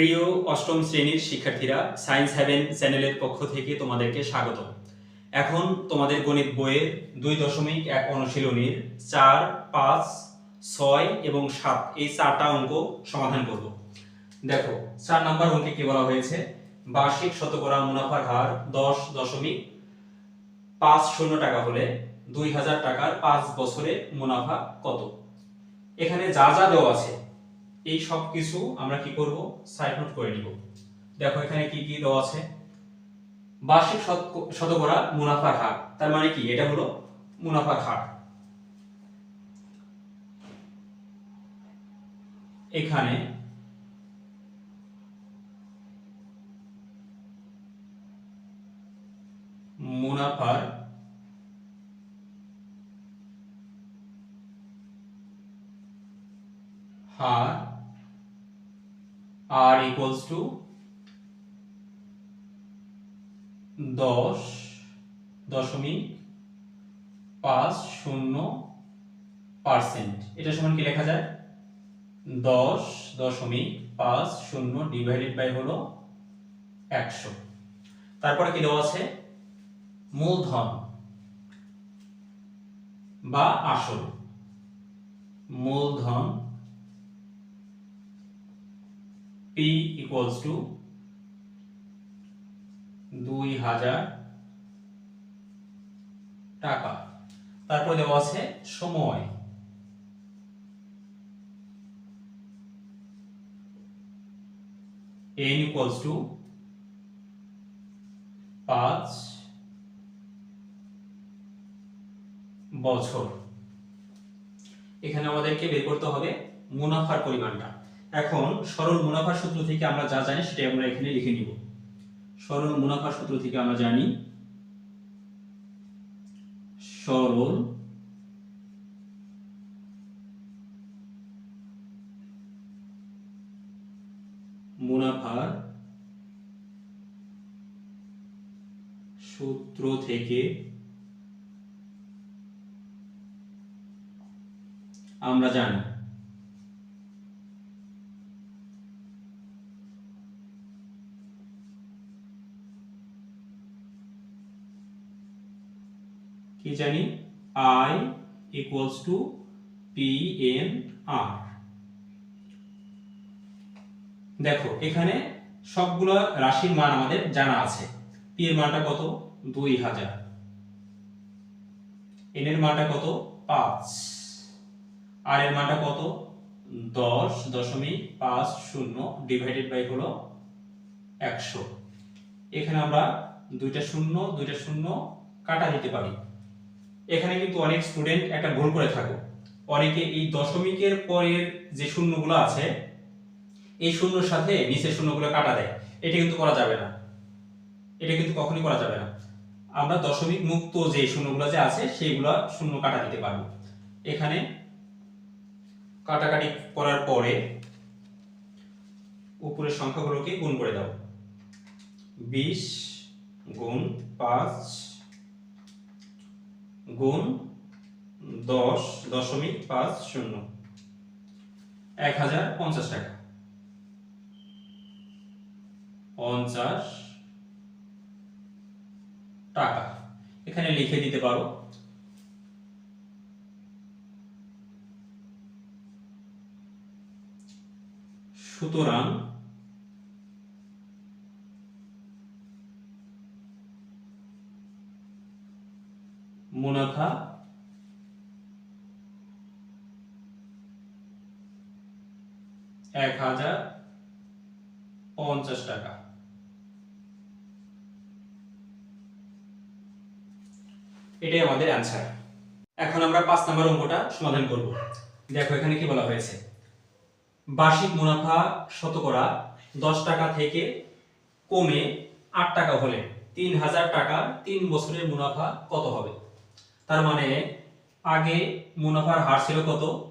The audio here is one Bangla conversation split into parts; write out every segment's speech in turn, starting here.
প্রিয় অষ্টম শ্রেণির শিক্ষার্থীরা সায়েন্স হ্যাভেন চ্যানেলের পক্ষ থেকে তোমাদেরকে স্বাগত এখন তোমাদের গণিত বইয়ের দুই দশমিক এক অনুশীলনীর চার, পাঁচ, ছয় এবং সাত এই চারটা অঙ্ক সমাধান করব। দেখো, চার নাম্বার অঙ্কে কি বলা হয়েছে? বার্ষিক শতকরা মুনাফার হার দশ দশমিক পাঁচ শূন্য টাকা হলে দুই হাজার টাকার পাঁচ বছরে মুনাফা কত? এখানে যা যা দেওয়া আছে এই সব কিছু আমরা কি করব? সাইড নোট করে নিব। দেখো এখানে কি কি দেওয়া আছে? বার্ষিক শতক- শতকরা মুনাফার হার। তার মানে কি? এটা হলো মুনাফার হার। এখানে মুনাফার হার ইকুয়ালস টু দশ, দশমিক পাঁচ শূন্য পার্সেন্ট। এটা সমান কি লেখা যায়? দশ দশমিক পাঁচ শূন্য ডিভাইডেড বাই হলো একশো। তারপরে কি দেওয়া আছে? মূলধন বা আসল। মূলধন P equals to দুই হাজার টাকা। তারপর দেওয়া আছে সময়। N equals to পাঁচ বছর। এখানে আমাদেরকে বের করতে হবে মুনাফার পরিমাণটা। এখন সরল মুনাফা সূত্র থেকে আমরা যা জানি সেটাই আমরা এখানে লিখে নিব। সরল মুনাফা সূত্র থেকে আমরা জানি সরল মুনাফার সূত্র থেকে আমরা জানি কি জানি? I equals to P R দেখো, এখানে সবগুলো রাশির মান আমাদের জানা আছে। পি এর মানটা কত? দুই হাজার। এন এর মানটা কত? পাঁচ। আর এর মানটা কত? দশ দশমিক পাঁচ শূন্য ডিভাইডেড বাই হলো একশো। এখানে আমরা দুইটা শূন্য দুইটা শূন্য কাটা দিতে পারি। এখানে কিন্তু অনেক স্টুডেন্ট একটা ভুল করে থাকো। অনেকে এই দশমিকের পরের যে শূন্যগুলো আছে, এই শূন্যর সাথে নিচের শূন্যগুলো কাটা দেয়। এটা কিন্তু করা যাবে না। এটা কিন্তু কখনই করা যাবে না। আমরা দশমিক মুক্ত যে শূন্যগুলো যে আছে, সেইগুলো শূন্য কাটা দিতে পারব। এখানে কাটাকাটি করার পরে উপরের সংখ্যাগুলোকে গুণ করে দাও। বিশ গুণ পাঁচ গুণ দশ দশমিক পাঁচ শূন্য। এক হাজার পঞ্চাশ টাকা। পঞ্চাশ টাকা। এখানে লিখে দিতে পারো। সুতরাং মুনাফা, এক হাজার পঞ্চাশ টাকা। এটাই আমাদের অ্যান্সার এখন আমরা পাঁচ নম্বর অঙ্কটা সমাধান করব। দেখো, এখানে কি বলা হয়েছে? বার্ষিক মুনাফা শতকরা দশ টাকা থেকে কমে আট টাকা হলে তিন হাজার টাকা তিন বছরের মুনাফা কত হবে? তার মানে আগে মুনাফার হার ছিল কত?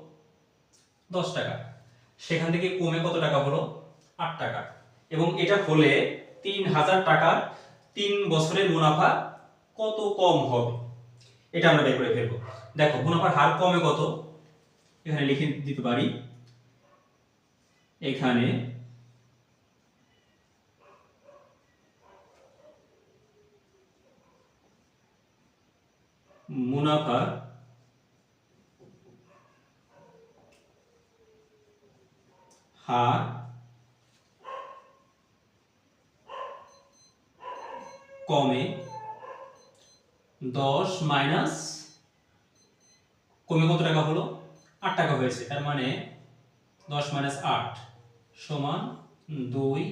দশ টাকা। সেখান থেকে কমে কত টাকা হলো? আট টাকা। এবং এটা হলে তিন হাজার টাকার তিন বছরের মুনাফা কত কম হবে? এটা আমরা বের করে ফেলব। দেখো, মুনাফার হার কমে কত? এখানে লিখে দিতে পারি। এখানে মুনাফার হার। কমে। দশ মাইনাস, কমে কত টাকা হলো? আট টাকা হয়েছে, তার মানে দশ মাইনাস আট সমান দুই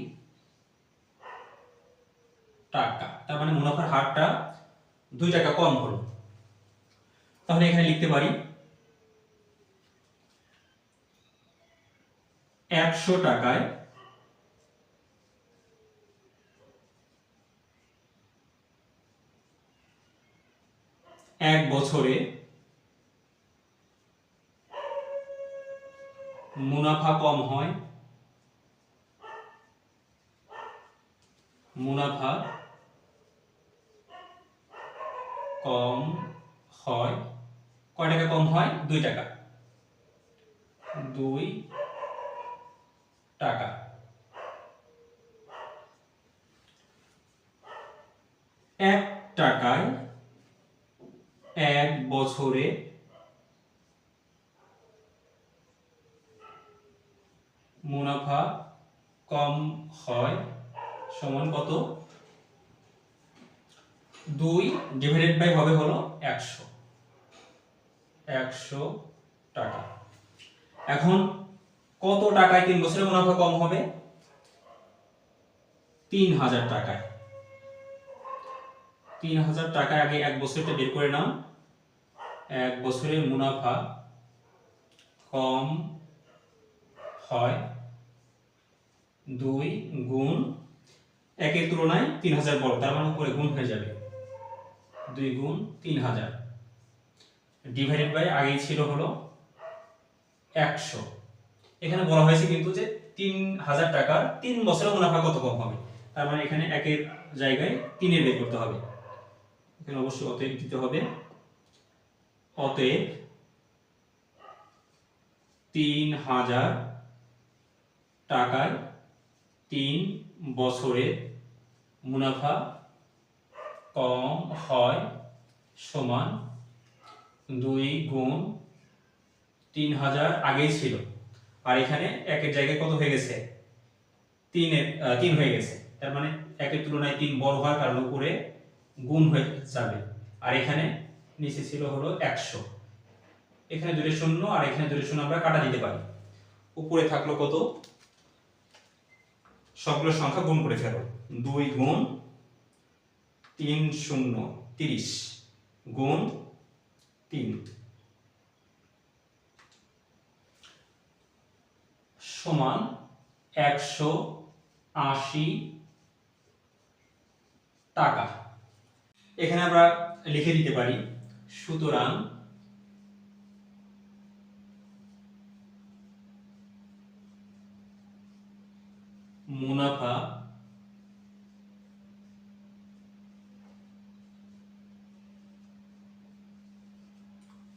টাকা। তার মানে মুনাফার হারটা দুই টাকা কম হলো। তাহলে এখানে লিখতে পারি একশো টাকায় এক বছরে মুনাফা কম হয় মুনাফা কম হয় কয় টাকা কম হয়? দুই টাকা। দুই টাকা। এক টাকায় এক বছরে মুনাফা কম হয় সমান কত? দুই ডিভাইডেড বাই হবে হলো একশো। একশো টাকা। এখন কত টাকায় তিন বছরে মুনাফা কম হবে? তিন হাজার টাকায়। তিন হাজার টাকা আগে এক বছরটা বের করে নাও। এক বছরের মুনাফা কম হয় দুই গুণ একের তুলনায় তিন হাজার বড় তার মানে উপরে গুণ হয়ে যাবে। দুই গুণ তিন হাজার। ডিভাইডেড বাই আগেই ছিল হলো একশো। এখানে বলা হয়েছে কিন্তু যে তিন হাজার টাকার তিন বছরের মুনাফা কত কম হবে? তার মানে এখানে একের জায়গায় তিনের বের করতে হবে। এখানে অবশ্যই অতএব দিতে হবে। অতএব তিন হাজার টাকায় তিন বছরে মুনাফা কম হয় সমান দুই গুণ তিন হাজার আগেই ছিল। আর এখানে একের জায়গায় কত হয়ে গেছে? তিনের তিন হয়ে গেছে। তার মানে একের তুলনায় তিন বড় হওয়ার কারণ উপরে গুণ হয়ে যাবে। আর এখানে নিচে ছিল হলো একশো। এখানে দুটো শূন্য আর এখানে দুটো শূন্য আমরা কাটা দিতে পারি। উপরে থাকল কত? সবগুলো সংখ্যা গুণ করে ফেলো। দুই গুণ তিন শূন্য, তিরিশ। গুণ তিন। সমান একশো আশি টাকা। এখানে আমরা লিখে দিতে পারি সুতরাং মুনাফা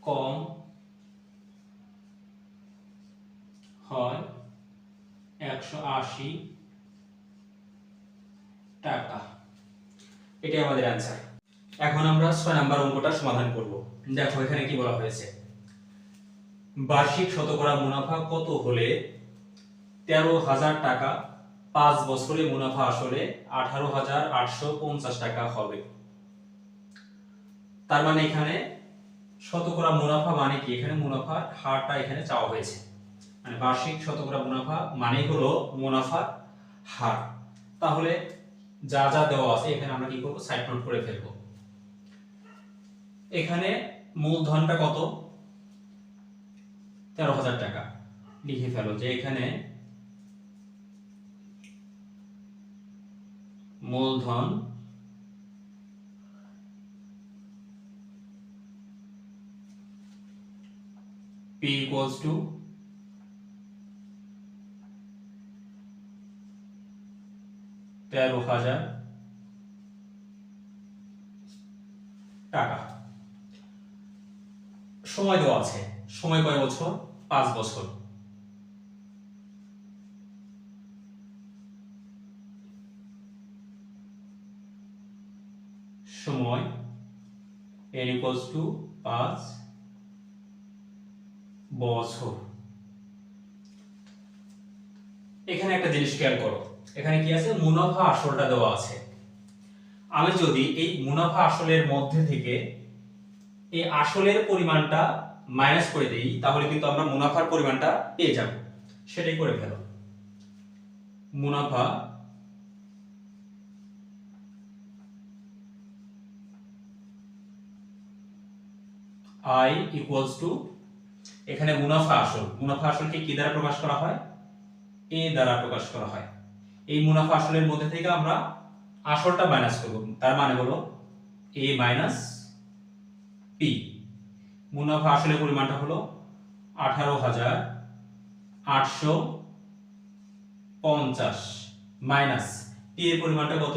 কম হয় একশো আশি টাকা। এটাই আমাদের অ্যান্সার এখন আমরা ছয় নাম্বার অঙ্কটা সমাধান করব। দেখো, এখানে কি বলা হয়েছে? বার্ষিক শতকরা মুনাফা কত হলে তেরো হাজার টাকা পাঁচ বছরে মুনাফা আসলে আঠারো হাজার আটশো টাকা হবে। তার মানে এখানে শতকরা মুনাফা মানে কি? এখানে মুনাফার হারটা এখানে চাওয়া হয়েছে। মানে বার্ষিক শতকরা মুনাফা মানে হলো মুনাফার হার। তাহলে যা যা দেওয়া আছে এখানে আমরা কি করব? সাইড নোট করে ফেলব। এখানে মূলধনটা কত? তেরো হাজার টাকা। লিখে ফেলো যে এখানে মূলধন P equals to তেরো হাজার টাকা। সময় দেওয়া আছে। সময় কয় বছর? পাঁচ বছর। সময় এন ইকুয়ালস টু পাঁচ বছর এখানে একটা জিনিস খেয়াল করো। এখানে কি আছে? মুনাফা আসলটা দেওয়া আছে। আমি যদি এই মুনাফা আসলের মধ্যে থেকে এই আসলের পরিমাণটা মাইনাস করে দেই, তাহলে কিন্তু আমরা মুনাফার পরিমাণটা পেয়ে যাব। সেটাই করে ফেলো। মুনাফা আই ইকুয়ালস টু এখানে মুনাফা আসল। মুনাফা আসলকে কি দ্বারা প্রকাশ করা হয়? এ দ্বারা প্রকাশ করা হয়। এই মুনাফা আসলের মধ্যে থেকে আমরা আসলটা মাইনাস করব। তার মানে হলো এ মাইনাস পি মুনাফা আসলের পরিমাণটা হলো আঠারো হাজার আটশো পঞ্চাশ মাইনাস পি এর পরিমাণটা কত?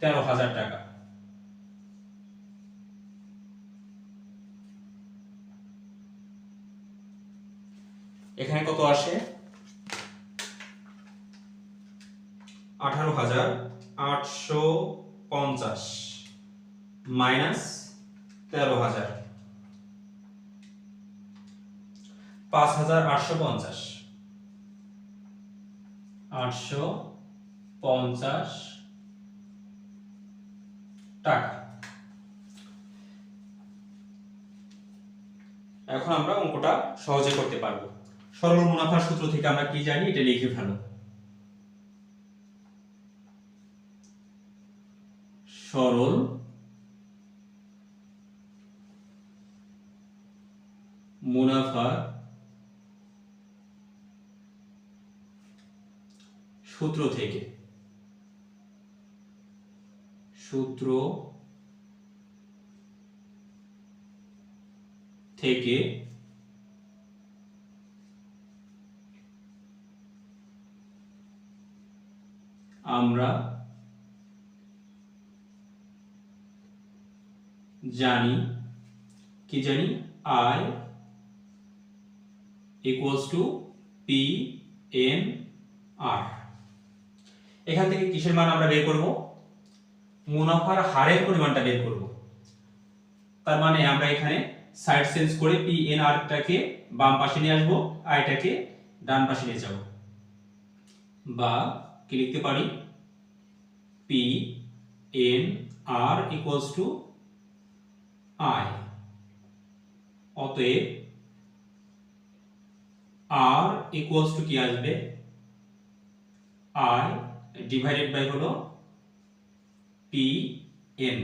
তেরো হাজার টাকা। এখানে কত আসে? আঠারো হাজার আটশো পঞ্চাশ মাইনাস তেরো হাজার। পাঁচ হাজার আটশো পঞ্চাশ। আটশো পঞ্চাশ টাকা। এখন আমরা অঙ্কটা সহজে করতে পারব। সরল মুনাফার সূত্র থেকে আমরা কি জানি? এটা লিখে ফেলো। সরল মুনাফার সূত্র থেকে। সূত্র থেকে আমরা জানি, কি জানি? I equals to P N R এখান থেকে কিসের মান আমরা বের করব? মুনাফার হারের পরিমাণটা বের করব। তার মানে আমরা এখানে সাইড চেঞ্জ করে পি এন আরটাকে বাম পাশে নিয়ে আসব আইটাকে ডান পাশে নিয়ে যাব। বা কি লিখতে পারি? P N R equals to I অতএব আর ইকুয়ালস টু কি আসবে? আই ডিভাইডেড বাই হলো পি এন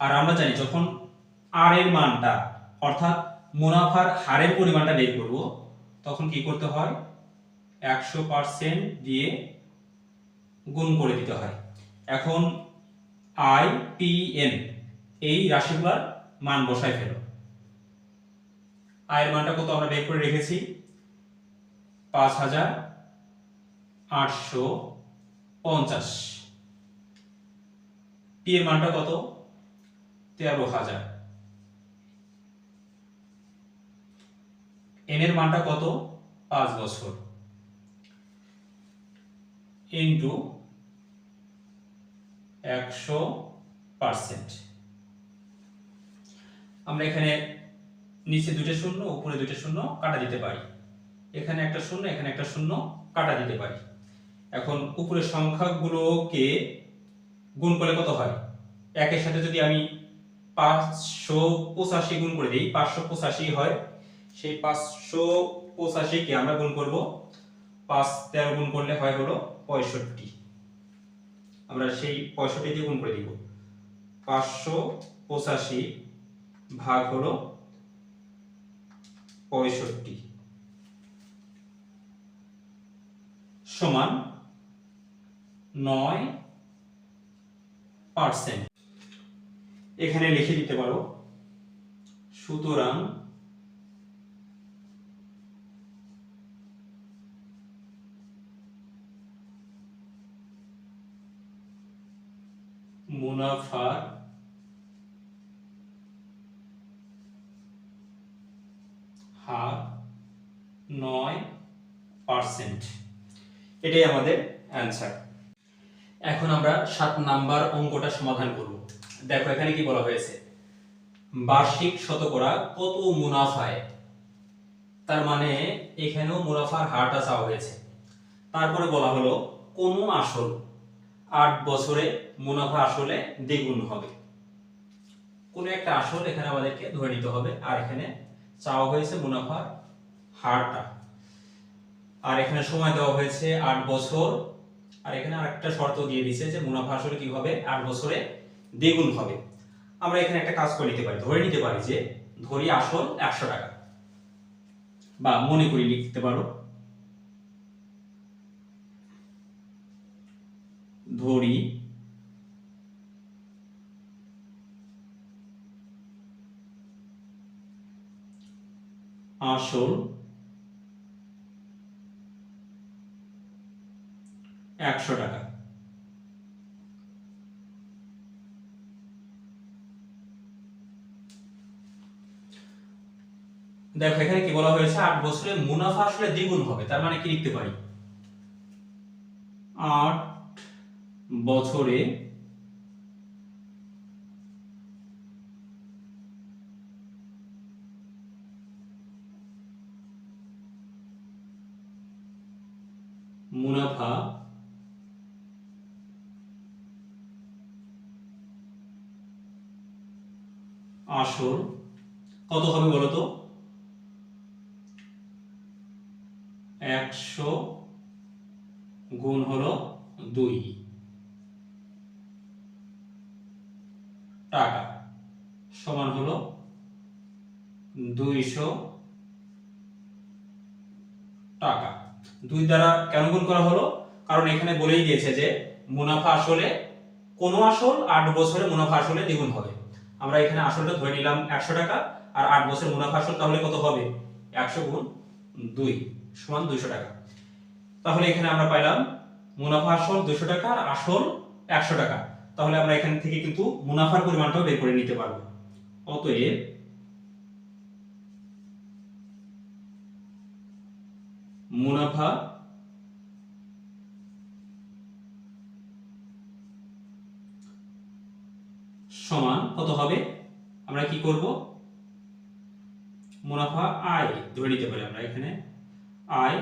আর আমরা জানি যখন আর এর মানটা, অর্থাৎ মুনাফার হারের পরিমাণটা বের করব, তখন কি করতে হয়? একশো পার্সেন্ট দিয়ে গুণ করে দিতে হয়। এখন আই পি এন এই রাশিগুলার মান বসায় ফেলো। আয়ের মানটা কত আমরা বের করে রেখেছি? পাঁচ হাজার আটশো পঞ্চাশ। পি এর মানটা কত? তেরো হাজার। এন এর মানটা কত? পাঁচ বছর। ইন্টু একশো পার্সেন্ট আমরা এখানে নিচে দুটো শূন্য, উপরে দুটো শূন্য কাটা দিতে পারি। এখানে একটা শূন্য, এখানে একটা শূন্য কাটা দিতে পারি। এখন উপরের সংখ্যাগুলোকে গুণ করলে কত হয়? একের সাথে যদি আমি পাঁচশো পঁচাশি গুণ করে দিই, পাঁচশো পঁচাশি হয়, সেই পাঁচশো পঁচাশিকে আমরা গুণ করব। পাঁচ তেরো গুণ করলে হয় হলো পঁয়ষট্টি। আমরা সেই পঁয়ষট্টি দিয়ে গুণ করে দিব পাঁচশো পঁচাশি ভাগ হলো পঁয়ষট্টি। সমান নয় পার্সেন্ট। এখানে লিখে দিতে পারো, সুতরাং মুনাফার হার নয় পার্সেন্ট। এটাই আমাদের অ্যান্সার। এখন আমরা সাত নাম্বার অঙ্কটা সমাধান করব। দেখো, এখানে কি বলা হয়েছে? বার্ষিক শতকরা কত মুনাফায়? তার মানে এখানেও মুনাফার হারটা চাওয়া হয়েছে। তারপরে বলা হলো কোন আসল আট বছরে মুনাফা আসলে দ্বিগুণ হবে। কোন একটা আসল এখানে আমাদেরকে ধরে নিতে হবে। আর এখানে চাওয়া হয়েছে মুনাফার হারটা। আর এখানে সময় দেওয়া হয়েছে আট বছর। আর এখানে আরেকটা শর্ত দিয়ে দিয়েছে যে মুনাফা আসলে কি হবে? আট বছরে দ্বিগুণ হবে। আমরা এখানে একটা কাজ করে নিতে পারি। ধরে নিতে পারি যে, ধরি আসল একশো টাকা। বা মনে করি লিখতে পারো। ধরি। আসল একশো টাকা। দেখো, এখানে কি বলা হয়েছে? আট বছরে মুনাফা আসলে দ্বিগুণ হবে। তার মানে কি লিখতে পারি? আট বছরে মুনাফা আসল কত হবে বলো তো একশো গুণ হলো দুই। টাকা। সমান হলো দুইশো টাকা। দুই দ্বারা কেন গুণ করা হলো? কারণ এখানে বলেই দিয়েছে যে মুনাফা আসলে কোন আসল আট বছরে মুনাফা আসলে দ্বিগুণ হবে। আমরা এখানে আসলটা ধরে নিলাম একশো টাকা, আর আট বছর মুনাফা আসল তাহলে কত হবে? একশো গুণ দুই সমান দুইশো টাকা। তাহলে এখানে আমরা পাইলাম মুনাফা আসল দুশো টাকা, আর আসল একশো টাকা। তাহলে আমরা এখান থেকে কিন্তু মুনাফার পরিমাণটাও বের করে নিতে পারব। অতএব মুনাফা সমান কত হবে? আমরা কি করব? মুনাফা আয় ধরে নিতে পারি আমরা এখানে। আয়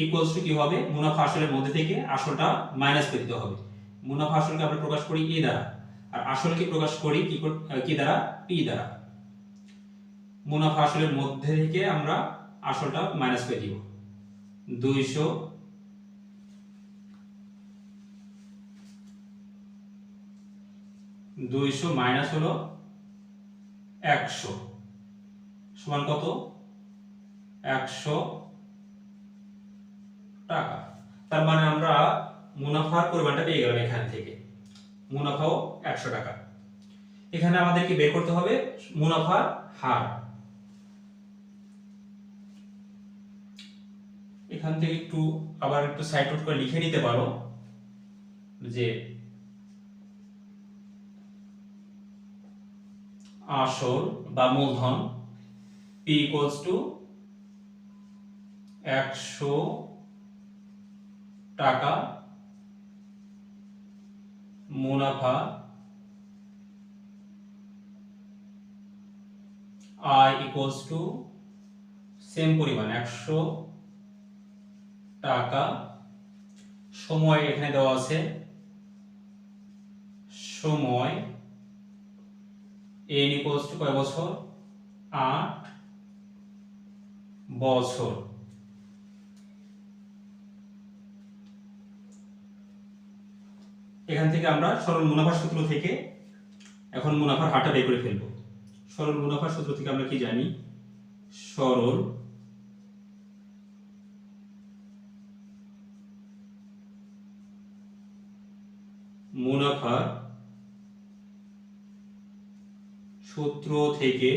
ইকুয়ালস টু কি হবে? মুনাফা আসলের মধ্যে থেকে আসলটা মাইনাস করে দিতে হবে। মুনাফা আসলকে আমরা প্রকাশ করি এ দ্বারা। আর আসলকে প্রকাশ করি কি কি দ্বারা? পি দ্বারা। মুনাফা আসলের মধ্যে থেকে আমরা আসলটা মাইনাস করে দিব। দুইশো দুইশো মাইনাস হলো একশো। সমান কত? একশো টাকা। তার মানে আমরা মুনাফার পরিমাণটা পেয়ে গেলাম এখান থেকে। মুনাফাও একশো টাকা। এখানে আমাদেরকে বের করতে হবে মুনাফার হার। এখান থেকে একটু আবার একটু সাইড আউট করে লিখে নিতে পারো যে আসল বা মূলধন পি ইকুয়ালস টু একশো টাকা মুনাফা, আয় ইকুয়ালস টু সেম পরিমাণ, একশো টাকা। সময় এখানে দেওয়া আছে, সময় এন ইকুয়ালস টু কয় বছর? আট বছর। এখান থেকে আমরা সরল মুনাফার সূত্র থেকে এখন মুনাফার হারটা বের করে ফেলব। সরল মুনাফার সূত্র থেকে আমরা কি জানি? সরল মুনাফার সূত্র থেকে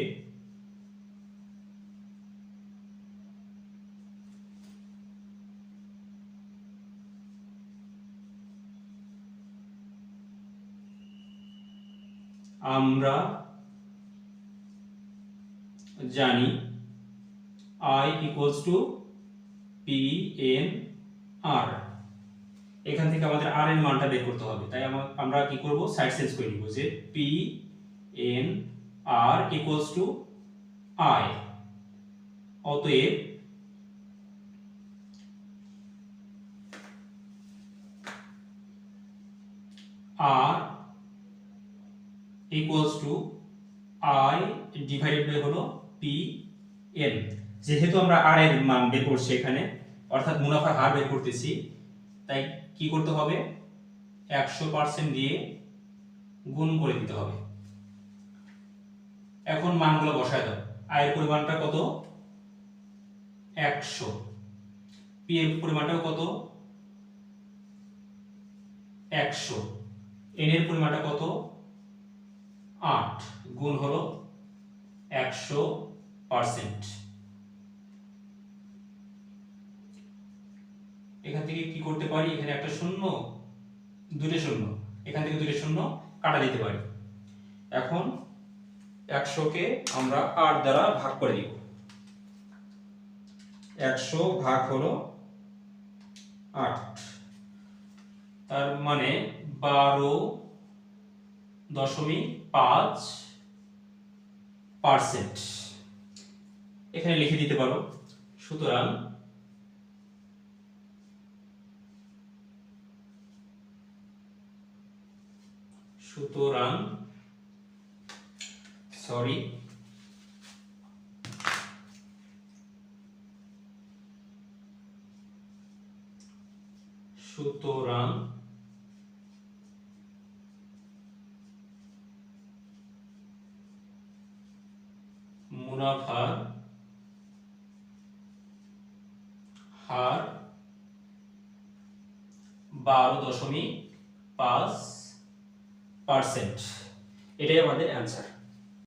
আমরা জানি I equals to P N R এখান থেকে আমাদের আর এর মানটা বের করতে হবে। তাই আমরা কি করব? সাইড চেঞ্জ করে নিব যে P N R equals to I অতএব R equals to I divided by হলো পি এন যেহেতু আমরা আর এর মান বের করছি এখানে, অর্থাৎ মুনাফার হার বের করতেছি, তাই কি করতে হবে? একশো পার্সেন্ট দিয়ে গুণ করে দিতে হবে। এখন মানগুলো বসায় দাও। আয়ের পরিমাণটা কত? একশো। পি এর পরিমাণটাও কত? একশো। এন এর পরিমাণটা কত? আট গুণ হলো একশো পার্সেন্ট। এখান থেকে কি করতে পারি? এখানে একটা শূন্য দুটো শূন্য। এখান থেকে দুটো শূন্য কাটা দিতে পারি। এখন একশোকে আমরা আট দ্বারা ভাগ করে দিব। একশো ভাগ হলো আট। তার মানে বারো দশমিক পাঁচ পার্সেন্ট। এখানে লিখে দিতে পারো। সুতরাং সুতরাং সরি সুতরাং মুনাফার হার বারো দশমিক পাঁচ পার্সেন্ট এটাই আমাদের অ্যান্সার